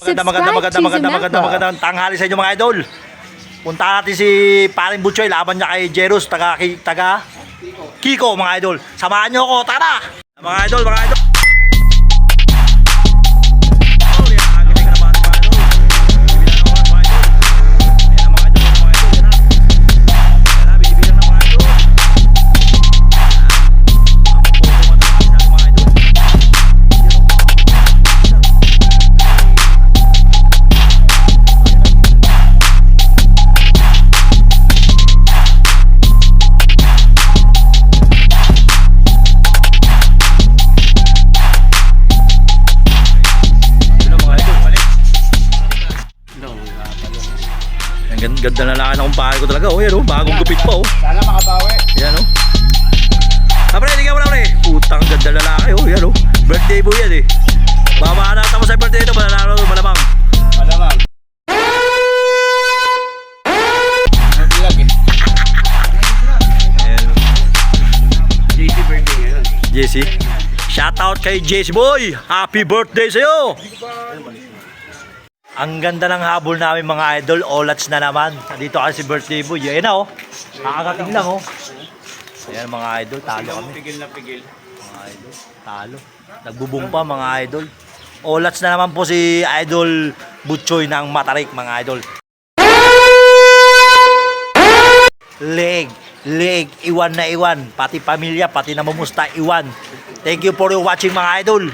Maganda, maganda, maganda, maganda, maganda, magandang tanghali sa inyo mga idol. Punta natin si Paring Butchoy, laban niya kay Jerus, taga, taga Kiko mga idol. Samahan niyo ako, tara! Mga idol, mga idol. Ganda, ganda na lang ng pare ko talaga. Oh, yan oh, bagong gupit pa oh. Sana makabawi. Yan oh. Ah, pre, tingnan mo na pre. Putang ganda lalaki oh, yan oh. Birthday mo yan eh. Baka na mo sa birthday ito, mananalo malamang. Malamang. Nagbilag eh. Ayan. JC. JC. Shoutout kay JC Boy. Happy birthday sa'yo. Ang ganda ng habol namin mga idol. Olats na naman. Dito kasi birthday boy. Ayan na oh. Nakakating lang oh. Ayan mga idol. Talo kami. Pigil na pigil. Mga idol. Talo. Nagbubong pa mga idol. Olats na naman po si Idol Butchoy ng Matarik mga idol. Leg, leg, iwan na iwan. Pati pamilya, pati namumusta, iwan. Thank you for watching mga idol.